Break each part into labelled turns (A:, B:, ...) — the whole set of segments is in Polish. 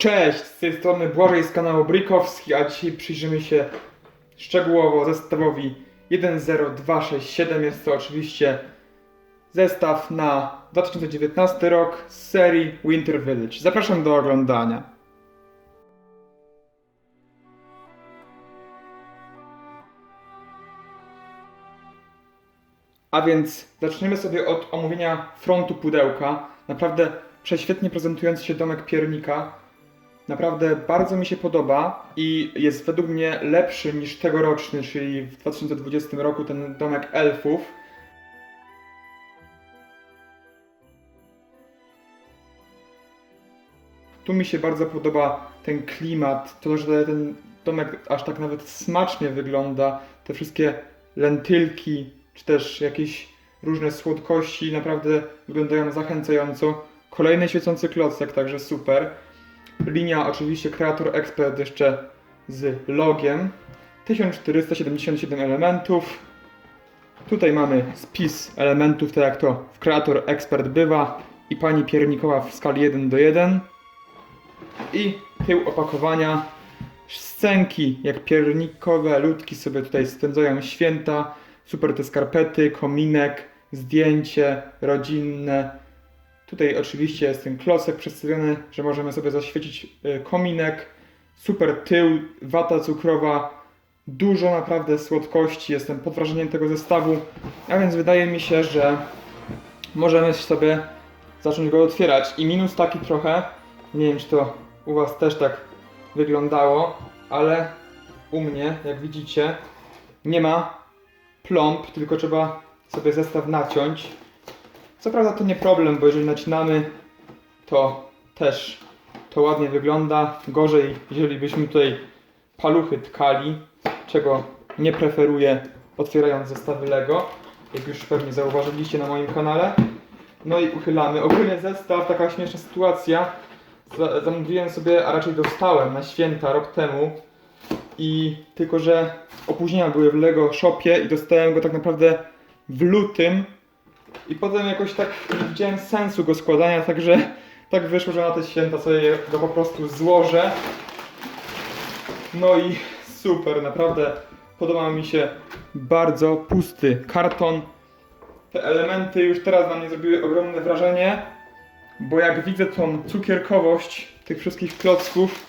A: Cześć, z tej strony Błażej z kanału Brykowski, a dzisiaj przyjrzymy się szczegółowo zestawowi 10267. Jest to oczywiście zestaw na 2019 rok z serii Winter Village. Zapraszam do oglądania. A więc zaczniemy sobie od omówienia frontu pudełka. Naprawdę prześwietnie prezentujący się domek piernika. Naprawdę bardzo mi się podoba i jest według mnie lepszy niż tegoroczny, czyli w 2020 roku ten domek elfów. Tu mi się bardzo podoba ten klimat, to, że ten domek aż tak nawet smacznie wygląda. Te wszystkie lentylki, czy też jakieś różne słodkości naprawdę wyglądają zachęcająco. Kolejny świecący klocek, także super. Linia oczywiście Creator Expert jeszcze z logiem. 1477 elementów. Tutaj mamy spis elementów, tak jak to w Creator Expert bywa i pani piernikowa w skali 1 do 1. I tył opakowania. Scenki jak piernikowe ludki sobie tutaj spędzają święta. Super te skarpety, kominek, zdjęcie rodzinne. Tutaj oczywiście jest ten klocek przedstawiony, że możemy sobie zaświecić y, kominek. Super tył, wata cukrowa, dużo naprawdę słodkości. Jestem pod wrażeniem tego zestawu, a więc wydaje mi się, że możemy sobie zacząć go otwierać. I minus taki trochę, nie wiem czy to u Was też tak wyglądało, ale u mnie, jak widzicie, nie ma plomb, tylko trzeba sobie zestaw naciąć. Co prawda to nie problem, bo jeżeli nacinamy, to też to ładnie wygląda. Gorzej, jeżeli byśmy tutaj paluchy tkali, czego nie preferuję otwierając zestawy Lego, jak już pewnie zauważyliście na moim kanale. No i uchylamy. Ogólnie zestaw, taka śmieszna sytuacja. Za- Zamówiłem sobie, a raczej dostałem na święta rok temu. I tylko, że opóźnienia były w Lego Shopie i dostałem go tak naprawdę w lutym. I potem jakoś tak nie widziałem sensu go składania, także tak wyszło, że na te święta sobie go po prostu złożę. No i super, naprawdę podoba mi się bardzo pusty karton. Te elementy już teraz na mnie zrobiły ogromne wrażenie, bo jak widzę tą cukierkowość tych wszystkich klocków,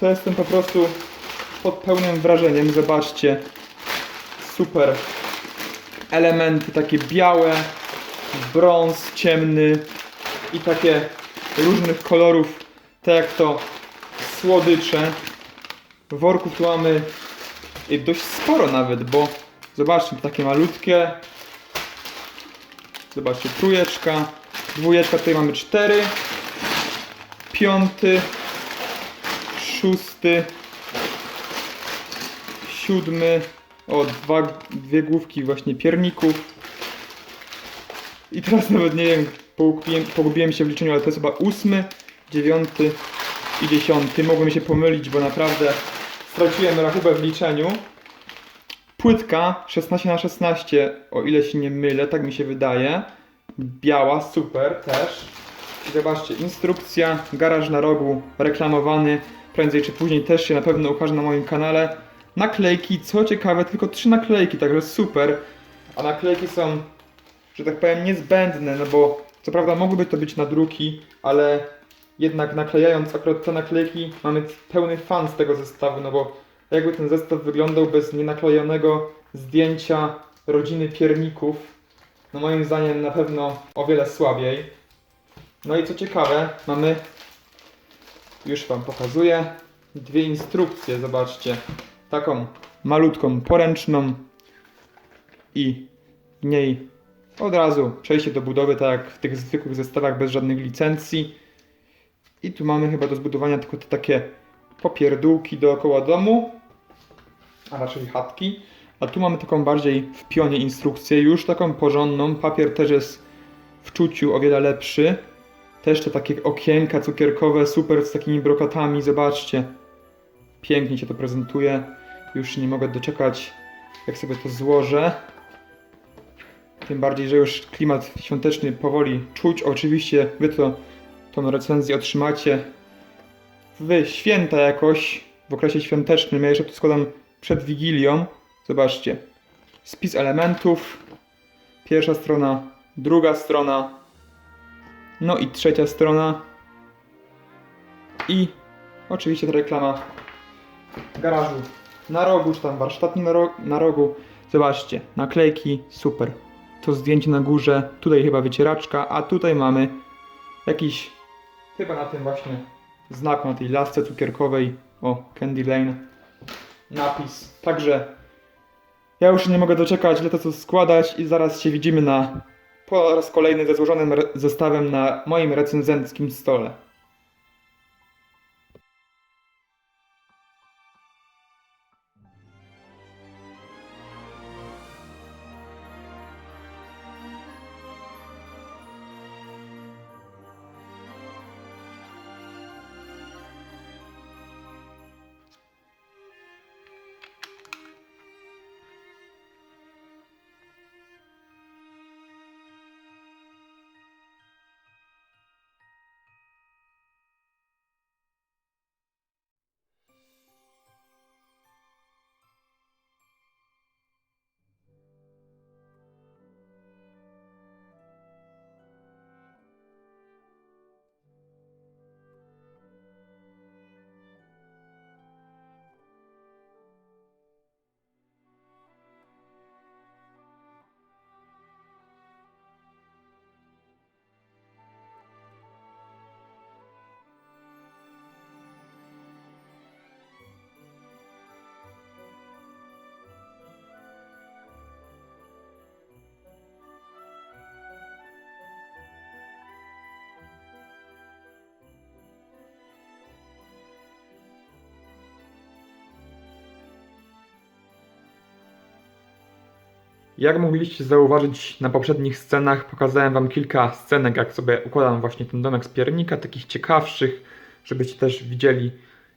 A: to jestem po prostu pod pełnym wrażeniem. Zobaczcie, super elementy takie białe, brąz ciemny i takie różnych kolorów, tak jak to słodycze. Worków tu mamy dość sporo nawet, bo zobaczcie, takie malutkie. Zobaczcie, trójeczka, dwójeczka, tutaj mamy cztery, piąty, szósty, siódmy, o, dwa, dwie główki właśnie pierników. I teraz nawet nie wiem, pogubiłem, pogubiłem się w liczeniu, ale to jest chyba ósmy, dziewiąty i dziesiąty. Mogłem się pomylić, bo naprawdę straciłem rachubę w liczeniu. Płytka 16 na 16 o ile się nie mylę, tak mi się wydaje. Biała, super też. I zobaczcie, instrukcja, garaż na rogu, reklamowany. Prędzej czy później też się na pewno ukaże na moim kanale. Naklejki, co ciekawe, tylko trzy naklejki, także super. A naklejki są, że tak powiem, niezbędne, no bo co prawda mogłyby to być nadruki, ale jednak naklejając akurat te naklejki mamy pełny fan z tego zestawu, no bo jakby ten zestaw wyglądał bez nienaklejonego zdjęcia rodziny pierników, no moim zdaniem na pewno o wiele słabiej. No i co ciekawe, mamy, już Wam pokazuję, dwie instrukcje, zobaczcie. Taką malutką, poręczną i w niej od razu przejście do budowy, tak jak w tych zwykłych zestawach bez żadnych licencji. I tu mamy chyba do zbudowania tylko te takie popierdółki dookoła domu, a raczej chatki. A tu mamy taką bardziej w pionie instrukcję, już taką porządną. Papier też jest w czuciu o wiele lepszy. Też te takie okienka cukierkowe, super z takimi brokatami, zobaczcie. Pięknie się to prezentuje. Już nie mogę doczekać, jak sobie to złożę. Tym bardziej, że już klimat świąteczny powoli czuć. Oczywiście wy to tą recenzję otrzymacie w święta jakoś, w okresie świątecznym. Ja jeszcze tu składam przed Wigilią. Zobaczcie. Spis elementów. Pierwsza strona, druga strona. No i trzecia strona. I oczywiście ta reklama garażu na rogu, czy tam ro- na rogu. Zobaczcie, naklejki, super. To zdjęcie na górze, tutaj chyba wycieraczka, a tutaj mamy jakiś, chyba na tym właśnie znaku, na tej lasce cukierkowej, o, Candy Lane, napis. Także ja już nie mogę doczekać, ile to co składać i zaraz się widzimy na po raz kolejny ze złożonym zestawem na moim recenzenckim stole. Jak mogliście zauważyć na poprzednich scenach, pokazałem Wam kilka scenek, jak sobie układam właśnie ten domek z piernika, takich ciekawszych, żebyście też widzieli,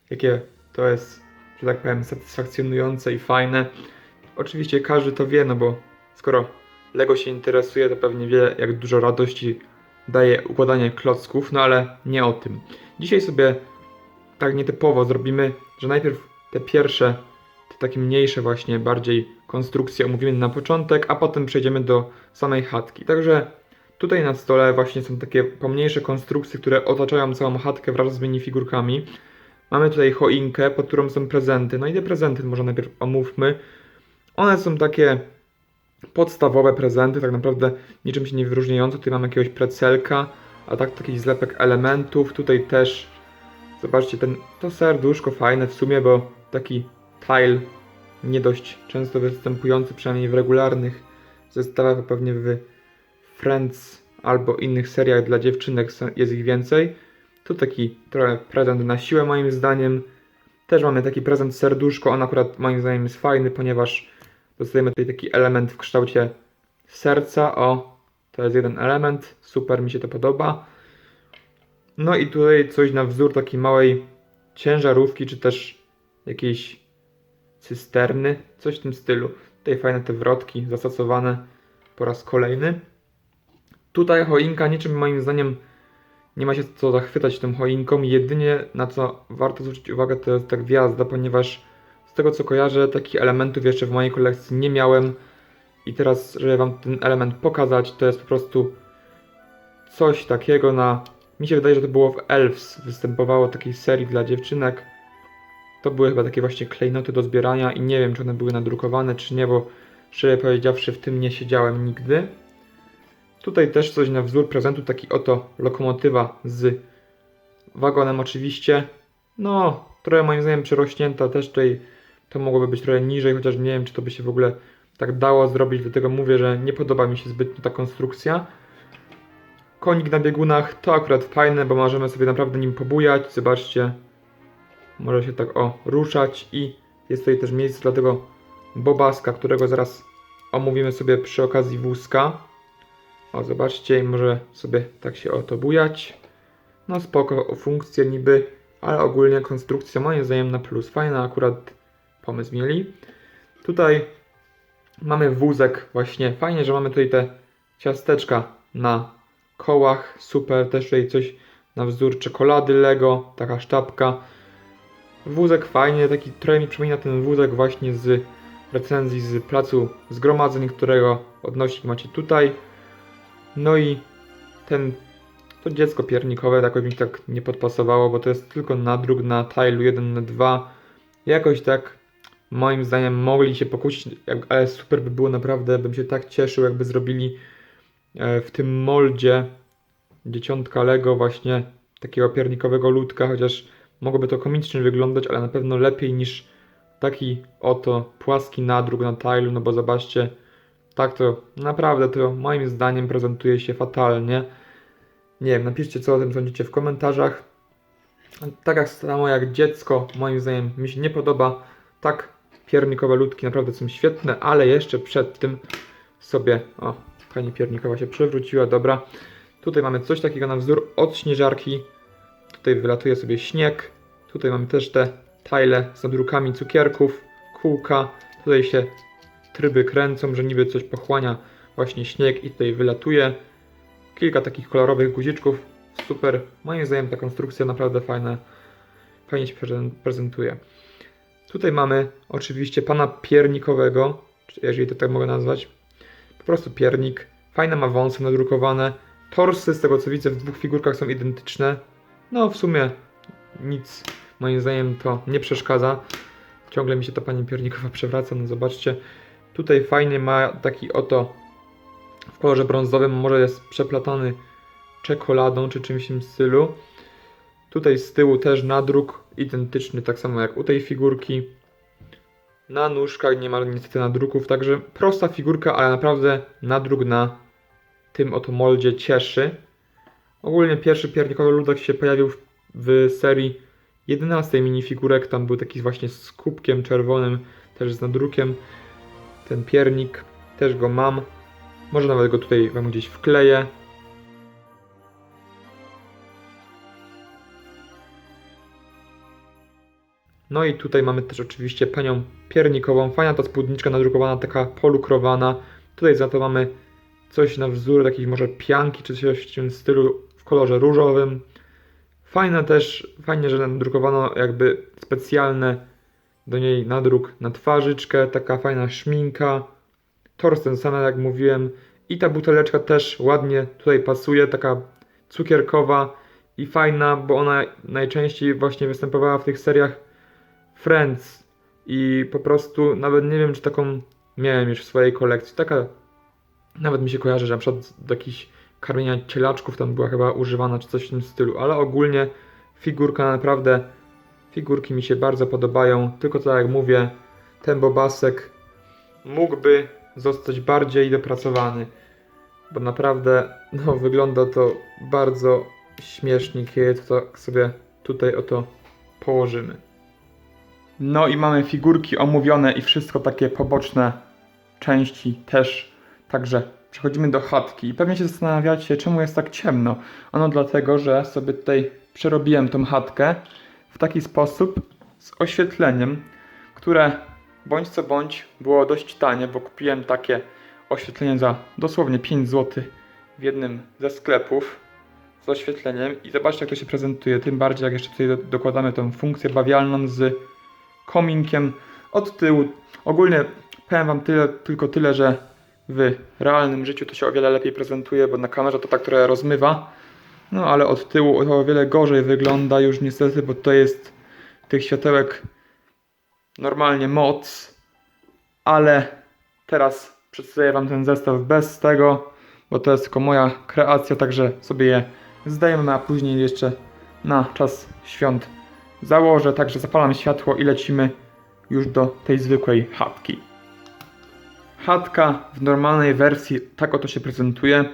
A: jakie to jest, że tak powiem, satysfakcjonujące i fajne. Oczywiście każdy to wie, no bo skoro Lego się interesuje, to pewnie wie, jak dużo radości daje układanie klocków, no ale nie o tym. Dzisiaj sobie tak nietypowo zrobimy, że najpierw te pierwsze takie mniejsze właśnie, bardziej konstrukcje omówimy na początek, a potem przejdziemy do samej chatki. Także tutaj na stole właśnie są takie pomniejsze konstrukcje, które otaczają całą chatkę wraz z minifigurkami. Mamy tutaj choinkę, pod którą są prezenty. No i te prezenty może najpierw omówmy. One są takie podstawowe prezenty, tak naprawdę niczym się nie wyróżniające. Tutaj mamy jakiegoś precelka, a tak taki zlepek elementów. Tutaj też, zobaczcie, ten, to serduszko fajne w sumie, bo taki tile nie dość często występujący, przynajmniej w regularnych zestawach, pewnie w Friends albo innych seriach dla dziewczynek jest ich więcej. Tu taki trochę prezent na siłę moim zdaniem. Też mamy taki prezent serduszko, on akurat moim zdaniem jest fajny, ponieważ dostajemy tutaj taki element w kształcie serca. O, to jest jeden element, super mi się to podoba. No i tutaj coś na wzór takiej małej ciężarówki, czy też jakiejś cysterny, coś w tym stylu. Tutaj fajne te wrotki zastosowane po raz kolejny. Tutaj choinka niczym moim zdaniem nie ma się co zachwycać tą choinką. Jedynie na co warto zwrócić uwagę to jest ta gwiazda, ponieważ z tego co kojarzę takich elementów jeszcze w mojej kolekcji nie miałem. I teraz, żeby wam ten element pokazać, to jest po prostu coś takiego na... Mi się wydaje, że to było w Elves, występowało takiej serii dla dziewczynek. To były chyba takie właśnie klejnoty do zbierania i nie wiem, czy one były nadrukowane, czy nie, bo szczerze powiedziawszy, w tym nie siedziałem nigdy. Tutaj też coś na wzór prezentu, taki oto lokomotywa z wagonem oczywiście. No, trochę moim zdaniem przerośnięta, też tutaj to mogłoby być trochę niżej, chociaż nie wiem, czy to by się w ogóle tak dało zrobić, dlatego mówię, że nie podoba mi się zbytnio ta konstrukcja. Konik na biegunach to akurat fajne, bo możemy sobie naprawdę nim pobujać, zobaczcie. Może się tak o ruszać i jest tutaj też miejsce dla tego bobaska, którego zaraz omówimy sobie przy okazji wózka. O, zobaczcie, może sobie tak się oto bujać. No spoko, o funkcję niby, ale ogólnie konstrukcja moim zdaniem na plus. Fajna akurat pomysł mieli. Tutaj mamy wózek właśnie. Fajnie, że mamy tutaj te ciasteczka na kołach. Super, też tutaj coś na wzór czekolady Lego, taka sztabka. Wózek fajnie, taki trochę mi przypomina ten wózek właśnie z recenzji z placu zgromadzeń, którego odnośnik macie tutaj. No i ten, to dziecko piernikowe jakoś mi tak nie podpasowało, bo to jest tylko nadruk na tilu 1 na 2. Jakoś tak moim zdaniem mogli się jak- ale super by było naprawdę, bym się tak cieszył, jakby zrobili e, w tym moldzie dzieciątka Lego właśnie takiego piernikowego ludka, chociaż mogłoby to komicznie wyglądać, ale na pewno lepiej niż taki oto płaski nadruk na tilu, no bo zobaczcie, tak to naprawdę to moim zdaniem prezentuje się fatalnie. Nie wiem, napiszcie co o tym sądzicie w komentarzach. Tak samo jak dziecko, moim zdaniem mi się nie podoba. Tak, piernikowe ludki naprawdę są świetne, ale jeszcze przed tym sobie, o, pani piernikowa się przewróciła, dobra. Tutaj mamy coś takiego na wzór od śnieżarki. Tutaj wylatuje sobie śnieg. Tutaj mamy też te tile z nadrukami cukierków, kółka. Tutaj się tryby kręcą, że niby coś pochłania właśnie śnieg i tutaj wylatuje. Kilka takich kolorowych guziczków. Super. Moim zdaniem ta konstrukcja naprawdę fajna. Fajnie się prezen- prezentuje. Tutaj mamy oczywiście pana piernikowego, jeżeli to tak mogę nazwać. Po prostu piernik. Fajne ma wąsy nadrukowane. Torsy, z tego co widzę, w dwóch figurkach są identyczne. No, w sumie nic, moim zdaniem, to nie przeszkadza. Ciągle mi się ta pani piernikowa przewraca, no zobaczcie. Tutaj fajnie ma taki oto w kolorze brązowym, może jest przeplatany czekoladą czy czymś w tym stylu. Tutaj z tyłu też nadruk identyczny, tak samo jak u tej figurki. Na nóżkach nie ma niestety nadruków, także prosta figurka, ale naprawdę nadruk na tym oto moldzie cieszy. Ogólnie pierwszy piernikowy ludek się pojawił w, w serii 11 minifigurek. Tam był taki właśnie z kubkiem czerwonym, też z nadrukiem. Ten piernik, też go mam. Może nawet go tutaj wam gdzieś wkleję. No i tutaj mamy też oczywiście panią piernikową. Fajna ta spódniczka nadrukowana, taka polukrowana. Tutaj za to mamy coś na wzór takiej może pianki czy coś w tym stylu kolorze różowym. Fajne też, fajnie, że nadrukowano jakby specjalne do niej nadruk na twarzyczkę, taka fajna szminka. Tors ten sam, jak mówiłem. I ta buteleczka też ładnie tutaj pasuje, taka cukierkowa i fajna, bo ona najczęściej właśnie występowała w tych seriach Friends. I po prostu nawet nie wiem, czy taką miałem już w swojej kolekcji. Taka nawet mi się kojarzy, że na przykład do jakichś karmienia cielaczków tam była chyba używana, czy coś w tym stylu, ale ogólnie figurka naprawdę, figurki mi się bardzo podobają, tylko tak jak mówię, ten bobasek mógłby zostać bardziej dopracowany, bo naprawdę, no, wygląda to bardzo śmiesznie, kiedy to tak sobie tutaj oto położymy. No i mamy figurki omówione i wszystko takie poboczne części też. Także przechodzimy do chatki. I pewnie się zastanawiacie, czemu jest tak ciemno. Ano dlatego, że sobie tutaj przerobiłem tą chatkę w taki sposób z oświetleniem, które bądź co bądź było dość tanie, bo kupiłem takie oświetlenie za dosłownie 5 zł w jednym ze sklepów z oświetleniem i zobaczcie jak to się prezentuje, tym bardziej jak jeszcze tutaj do- dokładamy tą funkcję bawialną z kominkiem od tyłu. Ogólnie powiem wam tyle, tylko tyle, że w realnym życiu to się o wiele lepiej prezentuje, bo na kamerze to tak trochę rozmywa. No ale od tyłu to o wiele gorzej wygląda już niestety, bo to jest tych światełek normalnie moc. Ale teraz przedstawię wam ten zestaw bez tego, bo to jest tylko moja kreacja, także sobie je zdajemy, a później jeszcze na czas świąt założę, także zapalam światło i lecimy już do tej zwykłej chatki. Chatka w normalnej wersji tak oto się prezentuje.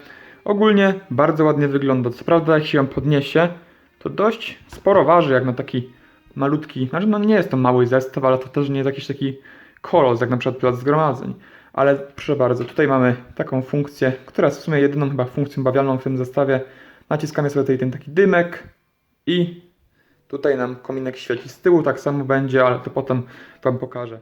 A: Ogólnie bardzo ładnie wygląda. Co prawda jak się ją podniesie, to dość sporo waży jak na taki malutki, znaczy no nie jest to mały zestaw, ale to też nie jest jakiś taki kolos jak na przykład plac zgromadzeń. Ale proszę bardzo, tutaj mamy taką funkcję, która jest w sumie jedyną chyba funkcją bawialną w tym zestawie. Naciskamy sobie tutaj ten taki dymek i tutaj nam kominek świeci z tyłu, tak samo będzie, ale to potem Wam pokażę.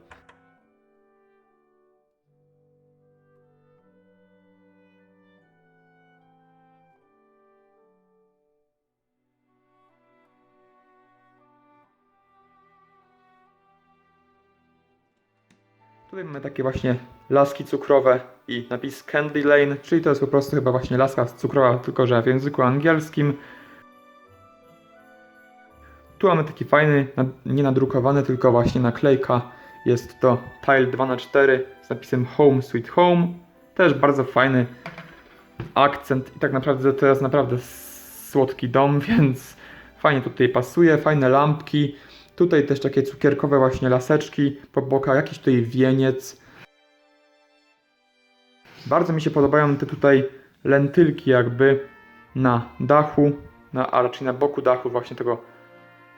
A: Mamy takie właśnie laski cukrowe i napis Candy Lane, czyli to jest po prostu chyba właśnie laska cukrowa, tylko że w języku angielskim. Tu mamy taki fajny, nie nadrukowany, tylko właśnie naklejka. Jest to Tile 2x4 z napisem Home Sweet Home. Też bardzo fajny akcent i tak naprawdę to jest naprawdę słodki dom, więc fajnie tutaj pasuje, fajne lampki. Tutaj też takie cukierkowe właśnie laseczki po bokach, jakiś tutaj wieniec. Bardzo mi się podobają te tutaj lentylki jakby na dachu, na, a raczej na boku dachu właśnie tego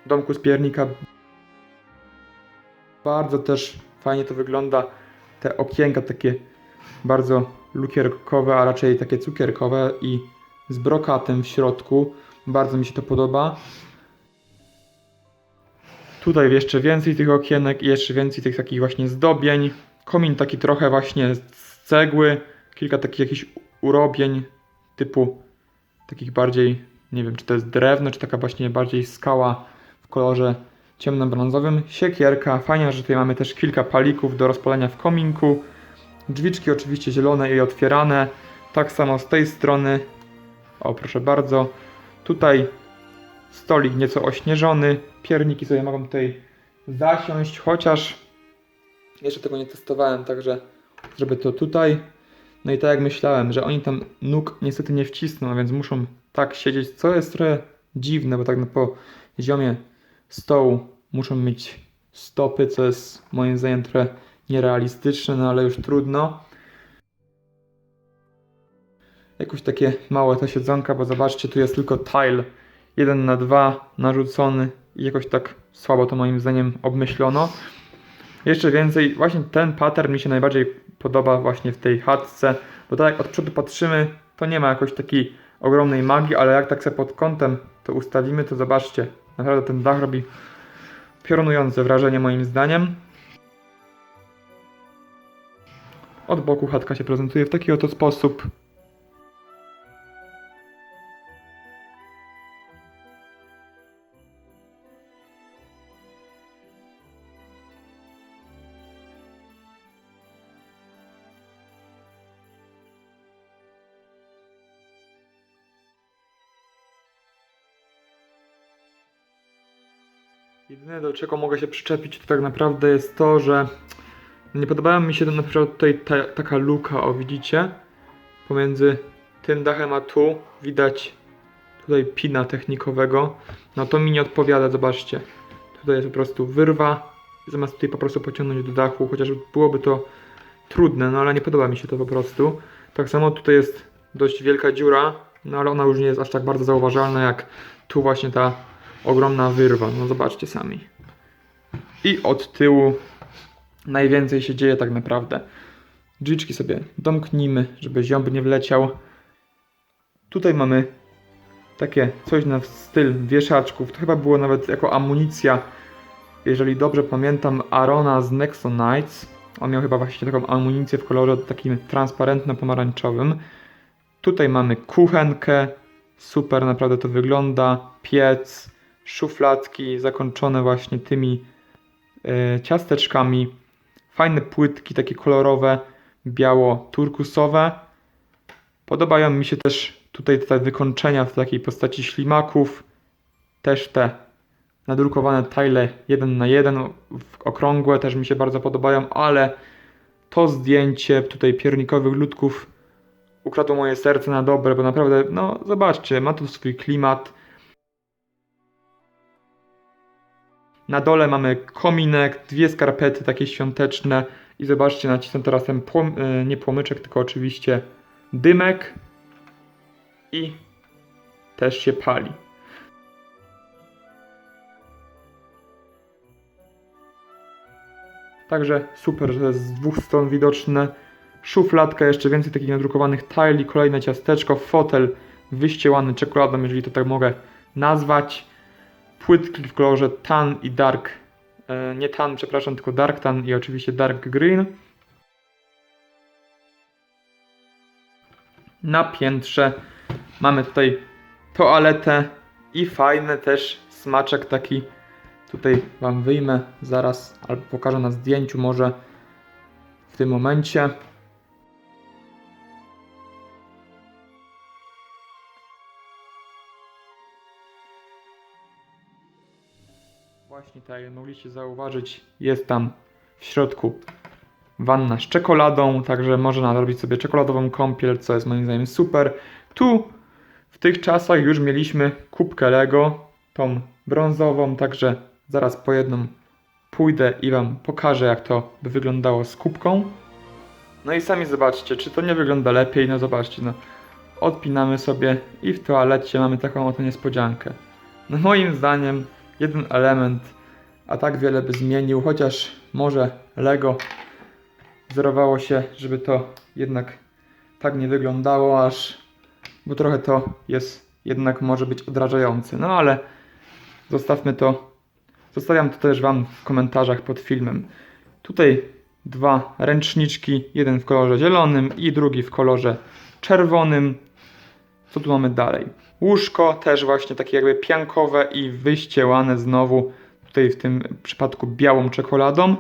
A: domku z piernika. Bardzo też fajnie to wygląda. Te okienka takie bardzo lukierkowe, a raczej takie cukierkowe i z brokatem w środku. Bardzo mi się to podoba. Tutaj jeszcze więcej tych okienek i jeszcze więcej tych takich właśnie zdobień. Komin taki trochę właśnie z cegły. Kilka takich jakichś urobień typu takich bardziej, nie wiem czy to jest drewno, czy taka właśnie bardziej skała w kolorze ciemnobrązowym. Siekierka, fajnie, że tutaj mamy też kilka palików do rozpalenia w kominku. Drzwiczki oczywiście zielone i otwierane. Tak samo z tej strony. O, proszę bardzo. Tutaj stolik nieco ośnieżony. Pierniki sobie mogą tutaj zasiąść, chociaż jeszcze tego nie testowałem, także żeby to tutaj. No i tak jak myślałem, że oni tam nóg niestety nie wcisną, a więc muszą tak siedzieć, co jest trochę dziwne, bo tak na poziomie stołu muszą mieć stopy, co jest moim zdaniem trochę nierealistyczne, no ale już trudno. Jakoś takie małe te siedzonka, bo zobaczcie, tu jest tylko tile 1 na 2 narzucony i jakoś tak słabo to moim zdaniem obmyślono. Jeszcze więcej, właśnie ten pattern mi się najbardziej podoba właśnie w tej chatce, bo tak jak od przodu patrzymy, to nie ma jakoś takiej ogromnej magii, ale jak tak sobie pod kątem to ustawimy, to zobaczcie, naprawdę ten dach robi piorunujące wrażenie moim zdaniem. Od boku chatka się prezentuje w taki oto sposób. Do czego mogę się przyczepić to tak naprawdę jest to, że nie podobała mi się na przykład tutaj ta, taka luka, o widzicie? Pomiędzy tym dachem a tu widać tutaj pina technikowego. No to mi nie odpowiada, zobaczcie. Tutaj jest po prostu wyrwa, zamiast tutaj po prostu pociągnąć do dachu, chociaż byłoby to trudne, no ale nie podoba mi się to po prostu. Tak samo tutaj jest dość wielka dziura, no ale ona już nie jest aż tak bardzo zauważalna jak tu właśnie ta ogromna wyrwa, no zobaczcie sami. I od tyłu najwięcej się dzieje tak naprawdę. Drzwiczki sobie domknijmy, żeby ziąb nie wleciał. Tutaj mamy takie coś na styl wieszaczków. To chyba było nawet jako amunicja, jeżeli dobrze pamiętam, Arona z Nexonites. On miał chyba właśnie taką amunicję w kolorze takim transparentno-pomarańczowym. Tutaj mamy kuchenkę. Super naprawdę to wygląda. Piec, szufladki zakończone właśnie tymi ciasteczkami. Fajne płytki, takie kolorowe, biało-turkusowe. Podobają mi się też tutaj te wykończenia w takiej postaci ślimaków. Też te nadrukowane tile 1 na 1 okrągłe też mi się bardzo podobają, ale to zdjęcie tutaj piernikowych ludków ukradło moje serce na dobre, bo naprawdę, no zobaczcie, ma tu swój klimat. Na dole mamy kominek, dwie skarpety takie świąteczne i zobaczcie, nacisnę teraz ten płom, e, nie płomyczek, tylko oczywiście dymek i też się pali. Także super, że z dwóch stron widoczne. Szufladka, jeszcze więcej takich nadrukowanych tile, kolejne ciasteczko, fotel wyściełany czekoladą, jeżeli to tak mogę nazwać. Płytki w kolorze tan i dark. E, nie tan, przepraszam, tylko dark tan i oczywiście dark green. Na piętrze mamy tutaj toaletę i fajny też smaczek taki. Tutaj Wam wyjmę zaraz, albo pokażę na zdjęciu może. w tym momencie. Właśnie tak jak mogliście zauważyć, jest tam w środku wanna z czekoladą, także można zrobić sobie czekoladową kąpiel, co jest moim zdaniem super. Tu w tych czasach już mieliśmy kubkę Lego, tą brązową, także zaraz po jedną pójdę i Wam pokażę, jak to by wyglądało z kubką. No i sami zobaczcie, czy to nie wygląda lepiej, no zobaczcie, no odpinamy sobie i w toalecie mamy taką oto niespodziankę. No moim zdaniem jeden element, a tak wiele by zmienił, chociaż może Lego wzorowało się, żeby to jednak tak nie wyglądało aż, bo trochę to jest jednak może być odrażające. No ale zostawmy to. Zostawiam to też Wam w komentarzach pod filmem. Tutaj dwa ręczniczki, jeden w kolorze zielonym i drugi w kolorze czerwonym. Co tu mamy dalej? Łóżko też właśnie takie jakby piankowe i wyściełane znowu tutaj w tym przypadku białą czekoladą.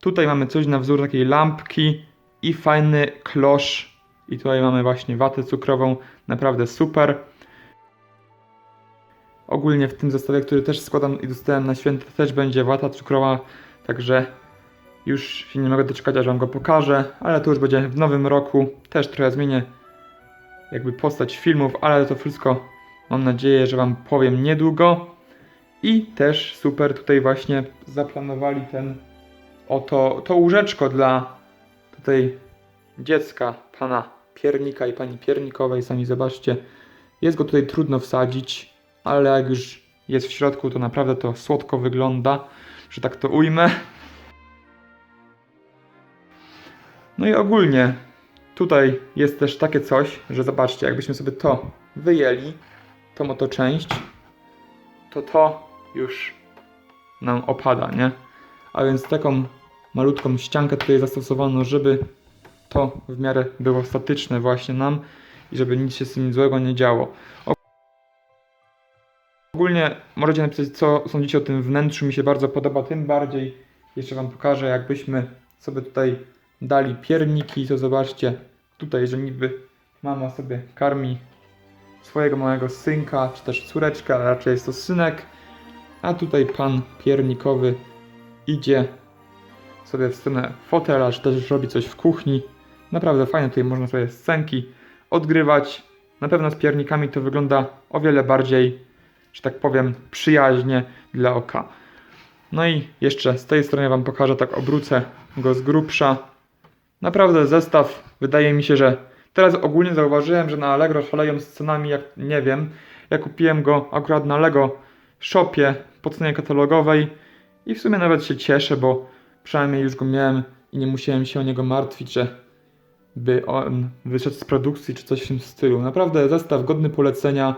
A: Tutaj mamy coś na wzór takiej lampki i fajny klosz. I tutaj mamy właśnie watę cukrową, naprawdę super. Ogólnie w tym zestawie, który też składam i dostałem na święta, też będzie wata cukrowa, także już się nie mogę doczekać, aż Wam go pokażę, ale to już będzie w nowym roku. Też trochę zmienię jakby postać filmów, ale to wszystko mam nadzieję, że Wam powiem niedługo. I też super tutaj właśnie zaplanowali ten oto to łóżeczko dla tutaj dziecka pana piernika i pani piernikowej. Sami zobaczcie, jest go tutaj trudno wsadzić, ale jak już jest w środku, to naprawdę to słodko wygląda, że tak to ujmę. No i ogólnie tutaj jest też takie coś, że zobaczcie, jakbyśmy sobie to wyjęli, tą oto część, to to już nam opada, nie? A więc taką malutką ściankę tutaj zastosowano, żeby to w miarę było statyczne właśnie nam i żeby nic się z tym złego nie działo. Ogólnie możecie napisać, co sądzicie o tym wnętrzu. Mi się bardzo podoba, tym bardziej jeszcze Wam pokażę, jakbyśmy sobie tutaj dali pierniki, to zobaczcie tutaj, że niby mama sobie karmi swojego małego synka, czy też córeczkę, ale raczej jest to synek, a tutaj pan piernikowy idzie sobie w stronę fotela, czy też robi coś w kuchni. Naprawdę fajnie tutaj można sobie scenki odgrywać. Na pewno z piernikami to wygląda o wiele bardziej, że tak powiem, przyjaźnie dla oka. No i jeszcze z tej strony Wam pokażę, tak obrócę go z grubsza. Naprawdę zestaw, wydaje mi się, że teraz ogólnie zauważyłem, że na Allegro szaleją z cenami, jak nie wiem. Ja kupiłem go akurat na Lego Shopie po cenie katalogowej i w sumie nawet się cieszę, bo przynajmniej już go miałem i nie musiałem się o niego martwić, że by on wyszedł z produkcji czy coś w tym stylu. Naprawdę zestaw godny polecenia.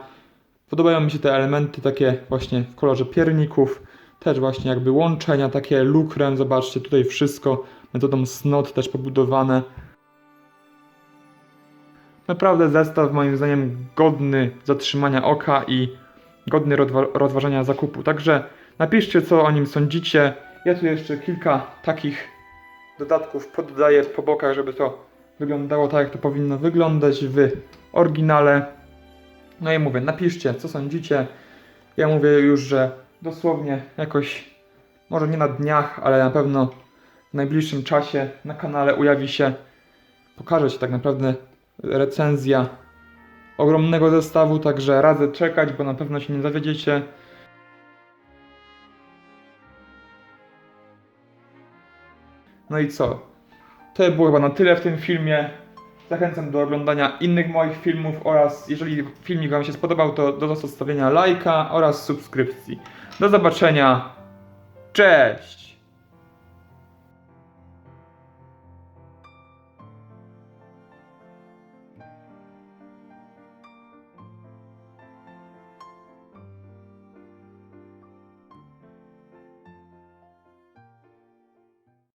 A: Podobają mi się te elementy takie właśnie w kolorze pierników, też właśnie jakby łączenia, takie lukrem, zobaczcie tutaj wszystko metodą snot też pobudowane. Naprawdę zestaw moim zdaniem godny zatrzymania oka i godny rozwa- rozważania zakupu. Także napiszcie co o nim sądzicie. Ja tu jeszcze kilka takich dodatków poddaję po bokach, żeby to wyglądało tak, jak to powinno wyglądać w oryginale. No i mówię, napiszcie, co sądzicie. Ja mówię już, że dosłownie jakoś, może nie na dniach, ale na pewno w najbliższym czasie na kanale ujawi się, pokaże się tak naprawdę recenzja ogromnego zestawu, także radzę czekać, bo na pewno się nie zawiedziecie. No i co? To było chyba na tyle w tym filmie. Zachęcam do oglądania innych moich filmów oraz jeżeli filmik Wam się spodobał, to do zostawienia lajka oraz subskrypcji. Do zobaczenia. Cześć!